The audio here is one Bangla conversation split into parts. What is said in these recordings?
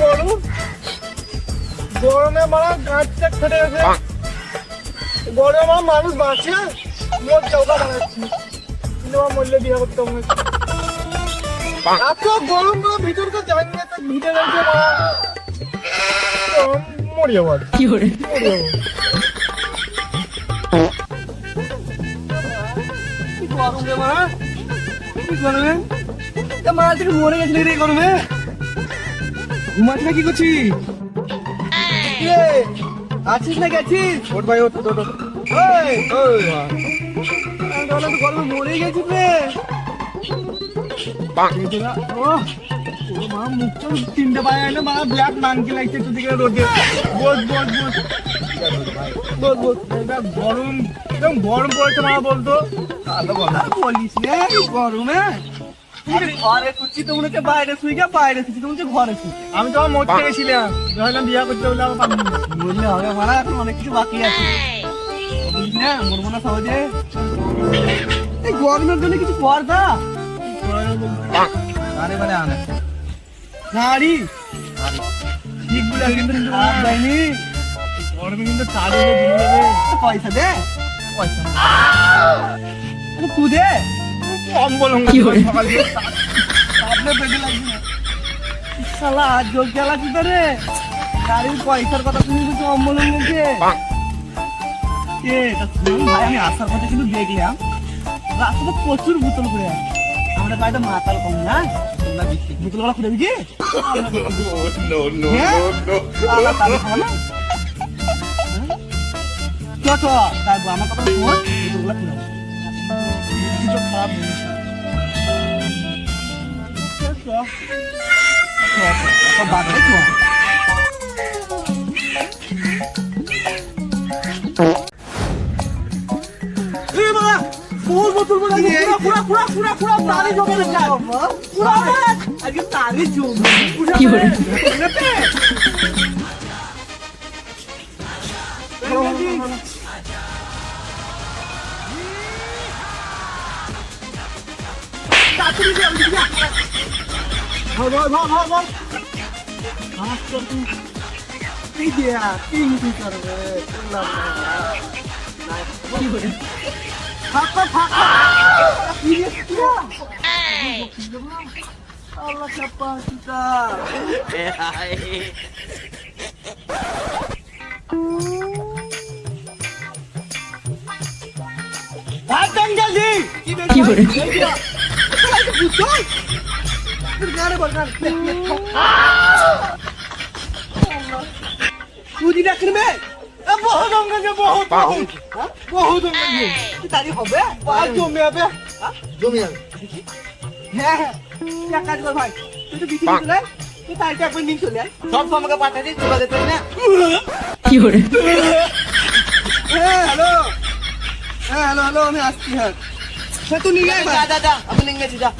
গরম। গরমে মারা গাছটা ফেটে গেছে। গরমে আমার মানুষ বাঁচে মোট চৌকা বানাচ্ছি। কিন্তু আমার মূল্যে বিয়ে করতে হবে এত গরম করে ভিতরকে জানি না ভিতরে রয়েছে মারা। মরে যাব কি hore মরে যাব কি গরম রে গরমে? এ তুই মরে গেছিলি রে গরমে? ঘুমাচ্ছি না কি করছিস আছিস না গেছিস ওঠ ভাই ভাবলাম তো গরমে মরে গেছিস রে। না, মা মুখটা তিনটে পায়ে এনে মা ব্ল্যাক মাংকি লাগছে একটু দিকে রোদে। গরম একদম গরম পড়েছে মা বলতো। কথা বলিস রে গরমে। ঘরে শুচ্ছি তো মনে হচ্ছে বাইরে শুই গা বাইরে শুচ্ছি তো মনে হচ্ছে ঘরে শুই। আমি তো আমার মরতে গেছিলাম। ভাবলাম বিয়ে করতে বললে হবে মারা এখন অনেক কিছু বাকি আছে। বুঝলি না? মরবো না সহজে। এই গরমের জন্য কিছু কর দা। আরে বারে আনে। গাড়ি। ঠিক বলে কিন্তু খারাপ যায়নি। গরমে কিন্তু চালিয়ে পয়সা দে। পয়সা দে। আরে তু দে অম্বল কি hore সকাল থেকে আপনার পেটে লাগবে না শালা আজ যোগ খেলা কি করে গাড়ির পয়সার কথা তুমি কিছু অম্বলন গেছে এ তা শুনুন ভাই আমি আসার পথে কিন্তু দেখলাম রাস্তাতে প্রচুর বোতল করে আছে আমরা বাড়িতে মাতাল কম না তোমরা বোতলগুলো খুলে দিছি আল্লাহ তাহলে খাব না? হ্যাঁ? চ চ তাই আমার কথা শোন বোতলগুলো খুলে দাও। কিছু খারাপ জিনিস না। চ, 봐봐봐봐봐 알았어 삐디야 삐디 사람을 끌라고 이거야 바꿔 바꿔 이게 뭐야 Allah siapa kita? Hai. Datang jadi. Tiba-tiba. তুই রাখবি মে বহুত অঙ্গে বহুত বহুত বহুত অঙ্গে তারি হবে? আর জমে হবে জমে যাবে। হ্যাঁ হ্যাঁ। কাজ কর ভাই তুই তো বিক্রি চলে তুই তারিটা একবার নিয়ে চলে সব আমাকে পাঠিয়ে দিই চলে যেতে না? কি hore হ্যাঁ হ্যালো। হ্যাঁ হ্যালো হ্যালো আমি আসছি হ্যাঁ। তুই নিয়ে যা যা যা নিয়ে গেছি যা।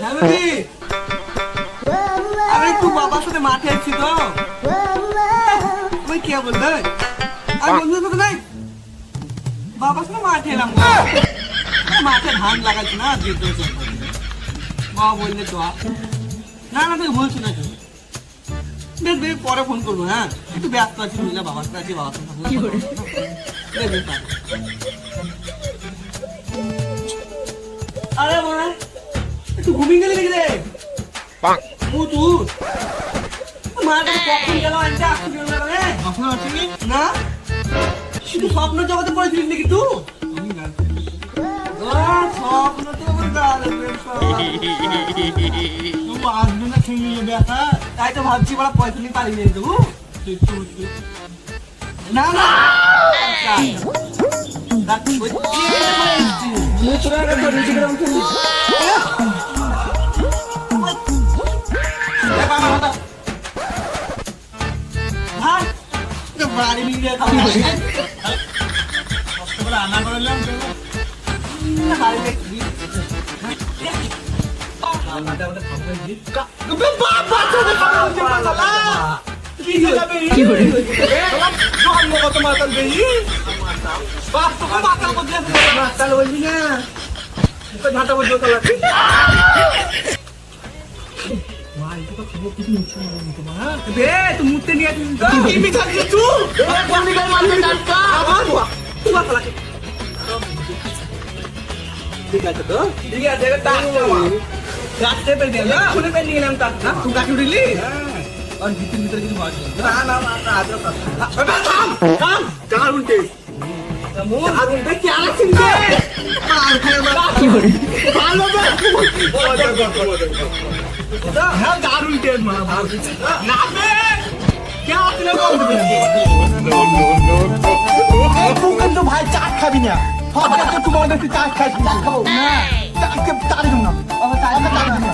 হ্যাঁ বেবি আমি বাবার সাথে মাঠে এসেছি তো তুমি কে বললে সাথে নাই বাবার সাথে মাঠে এলাম মাঠে ধান লাগাচ্ছি না বাবা বললে তো না না তুই বলছি না। বেশ বেশ পরে ফোন করব হ্যাঁ একটু ব্যস্ত আছি বুঝলে বাবার সাথে আছি বাবার সাথে কি hore বেশ, বেশ, রাখ। আরে মা একটু ঘুমিয়ে গেলি নাকি রে? মুতু মাটা কখন গেল আনতে আসতে গেল না রে? এখন আসেনি না? শুধু স্বপ্ন জগতে পড়েছিলিস নাকি তুই স্বপ্ন তো আমার গার্লফ্রেন্ড তবু আসবে না খেয়ে নিয়ে তাই তো ভাবছি বড় পয়সা নিয়ে পালিয়ে নিয়ে দেবো না না রাখ, ওই- মুখ তোরা একটা করে নিচে করে উঠে নিস। এ বাবা, কি করে? জন্মগত মাতাল বেশি বাপ তোকে মাতাল বলছে মাতাল বলবি না। তোকে ঝাঁটা বলছে তুই মাতালা ঠিক আছে তো? ঠিক আছে দিলাম খুলে পেয়ে নিয়ে গেলাম তার না? তুই কাকে উঠিলি? আর ভিতর ভিতরে কিছু বাজ না না না না আদর থাম থাম কার উল্টে। কার উল্টে কি আর চিনতে আর খায় মারা কি করে ভালো বে হ্যাঁ কার উল্টে মারা না। কিন্তু ভাই চাট খাবি না। কাছে চাট খাই চাট খাব। না। চাট দিব না। আমি দিব না।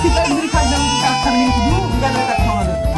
তুই খাবি না চাট খাবি না।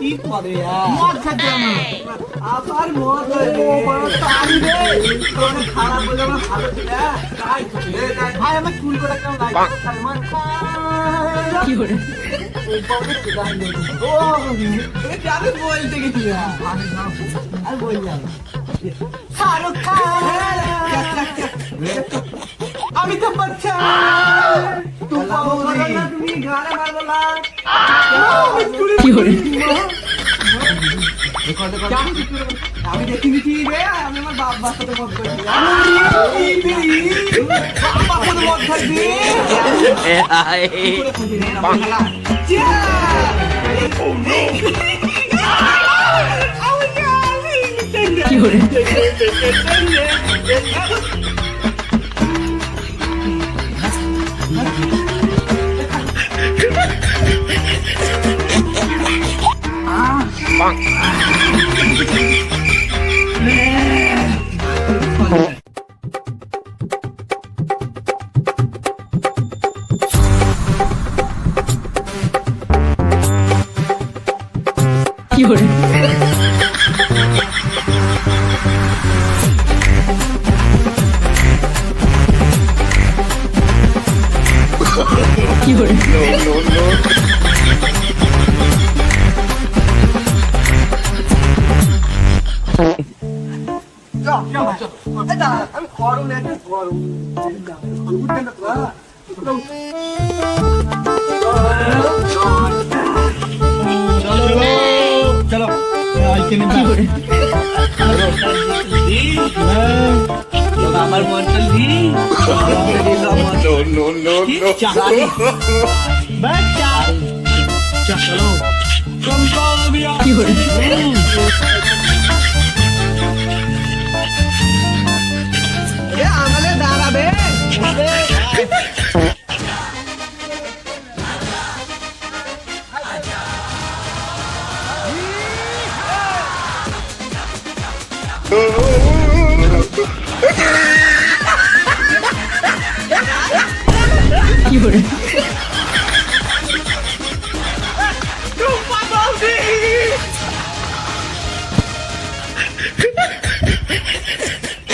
কি করে মদ খাতে আমার আবার তারি রে। তোর খারাপ বলে আমার ভালো ছিল তাই ভাই আমার চুল করে কেমন লাগে সালমান খান কি করে? আমি বলতে গেছি? আর বল শাহরুখ খান! আমি তো বাচ্চা তুই বাবু তুমি গানে মারবো না। কি আমি দেখিনি কি রে? আমি আমার বাপ বাপ মত করি বাবা কোন মদ কি করে কি করে আমি গরম একটু গরম উঠতে না তোরা চলো কি আমার মন্ডল দি no, no, no, no. চলো। কি আমাদের দাঁড়াবে। কি করে